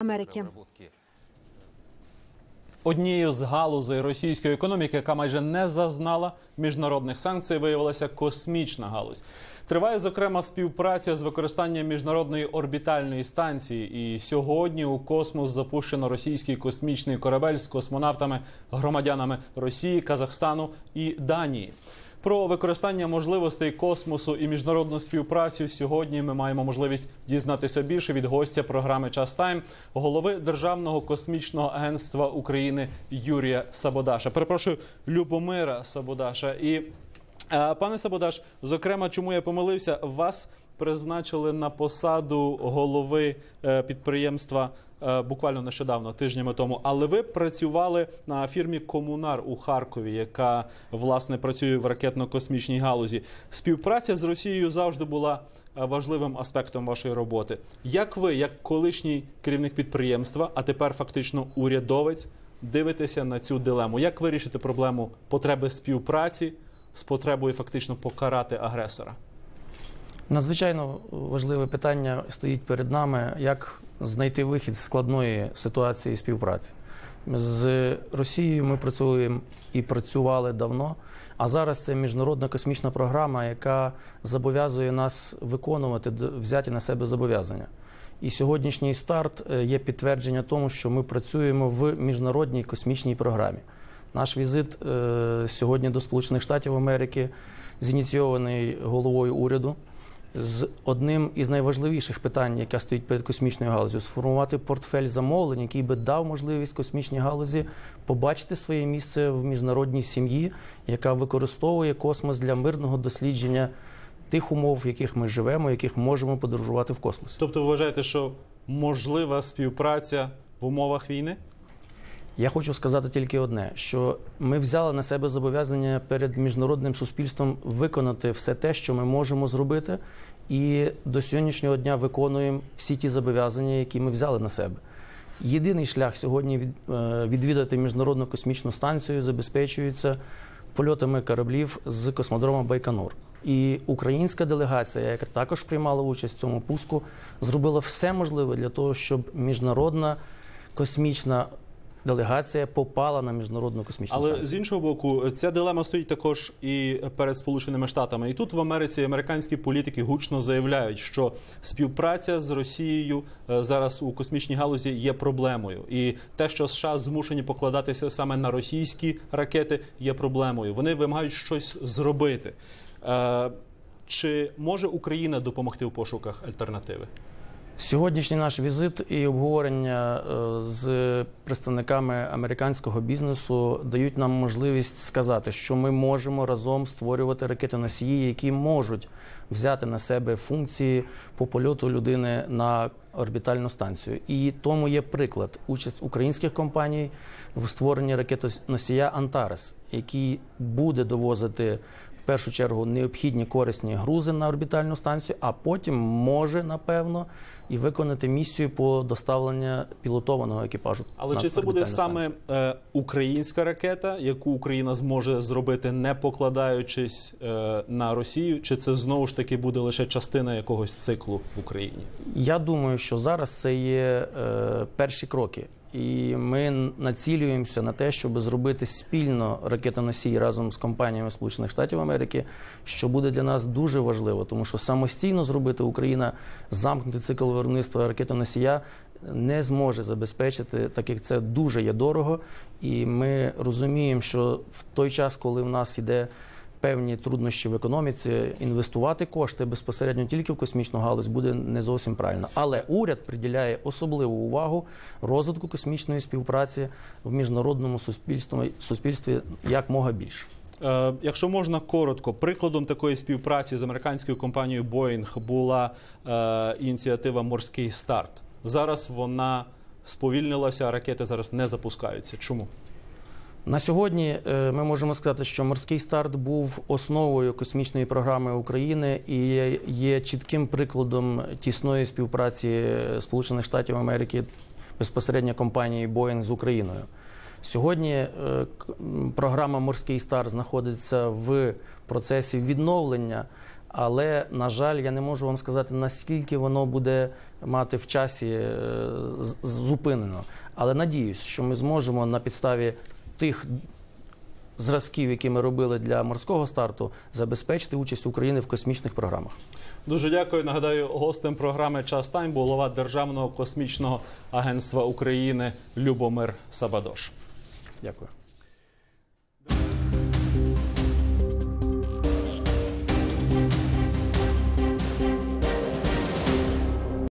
Америки. Однією з галузей російської економіки, яка майже не зазнала міжнародних санкцій, виявилася космічна галузь. Триває зокрема співпраця з використанням міжнародної орбітальної станції. І сьогодні у космос запущено російський космічний корабель з космонавтами, громадянами Росії, Казахстану і Данії. Про використання можливостей космосу і міжнародну співпрацю сьогодні ми маємо можливість дізнатися більше від гостя програми Час Тайм, голови Державного космічного агентства України Юрія Сабодаша. Перепрошую, Любомира Сабодаша. І е, пане Сабодаш, зокрема, чому я помилився, вас призначили на посаду голови е, підприємства буквально нещодавно, тижнями тому. Але ви працювали на фірмі Комунар у Харкові, яка власне працює в ракетно-космічній галузі. Співпраця з Росією завжди була е, важливим аспектом вашої роботи. Як ви, як колишній керівник підприємства, а тепер фактично урядовець, дивитеся на цю дилему? Як вирішити проблему потреби співпраці з потребою фактично покарати агресора? Надзвичайно важливе питання стоїть перед нами, як знайти вихід з складної ситуації співпраці. З Росією ми працюємо і працювали давно, а зараз це міжнародна космічна програма, яка зобов'язує нас виконувати взяті на себе зобов'язання. І сьогоднішній старт е, є підтвердження тому, що ми працюємо в міжнародній космічній програмі. Наш візит е, сьогодні до Сполучених Штатів Америки зініційований головою уряду з одним із найважливіших питань, яке стоїть перед космічною галузю, сформувати портфель замовлень, який би дав можливість космічній галузі побачити своє місце в міжнародній сім'ї, яка використовує космос для мирного дослідження тих умов, в яких ми живемо, в яких можемо подорожувати в космосі. Тобто, ви вважаєте, що можлива співпраця в умовах війни? Я хочу сказати тільки одне: що ми взяли на себе зобов'язання перед міжнародним суспільством виконати все те, що ми можемо зробити, і до сьогоднішнього дня виконуємо всі ті зобов'язання, які ми взяли на себе. Єдиний шлях сьогодні е, відвідати міжнародну космічну станцію забезпечується польотами кораблів з космодрому Байконур. І українська делегація, яка також приймала участь в цьому пуску, зробила все можливе для того, щоб міжнародна космічна делегація попала на міжнародну космічну Але станцію. з іншого боку, ця дилема стоїть також і перед Сполученими Штатами. І тут в Америці американські політики гучно заявляють, що співпраця з Росією е, зараз у космічній галузі є проблемою, і те, що США змушені покладатися саме на російські ракети, є проблемою. Вони вимагають щось зробити. Е, Чи може Україна допомогти у пошуках альтернативи? Сьогоднішній наш візит і обговорення е, з представниками американського бізнесу дають нам можливість сказати, що ми можемо разом створювати ракети-носії, які можуть взяти на себе функції по польоту людини на орбітальну станцію. І тому є приклад участь українських компаній в створенні ракетоносія Антарес, який буде довозити першу чергу необхідні корисні грузи на орбітальну станцію, а потім може, напевно, і виконати місію по доставленню пілотованого екіпажу. Але чи це буде саме е, українська ракета, яку Україна зможе зробити, не покладаючись е, на Росію, чи це знову ж таки буде лише частина якогось циклу в Україні? Я думаю, що зараз це є е, перші кроки. І ми націлюємося на те, щоб зробити спільно ракетоносій разом з компаніями Сполучених Штатів Америки, що буде для нас дуже важливо, тому що самостійно зробити Україна замкнутий цикл виробництва ракетоносія не зможе забезпечити, так як це дуже є дорого. І ми розуміємо, що в той час, коли в нас іде певні труднощі в економіці, інвестувати кошти безпосередньо тільки в космічну галузь буде не зовсім правильно. Але уряд приділяє особливу увагу розвитку космічної співпраці в міжнародному суспільстві, суспільстві як мога більше. Е, якщо можна коротко, прикладом такої співпраці з американською компанією Boeing була е, ініціатива Морський старт. Зараз вона сповільнилася, ракети зараз не запускаються. Чому? На сьогодні е, ми можемо сказати, що морський старт був основою космічної програми України і є- чітким прикладом тісної співпраці Сполучених Штатів Америки безпосередньо компанії Boeing з Україною. Сьогодні е, програма Морський старт знаходиться в процесі відновлення Але, на жаль, я не можу вам сказати, наскільки воно буде мати в часі е, зупинено. Але надіюсь, що ми зможемо на підставі тих зразків, які ми робили для морського старту, забезпечити участь України в космічних програмах. Дуже дякую. Нагадаю, гостем програми Час Тайм був голова Державного космічного агентства України Любомир Сабадош. Дякую.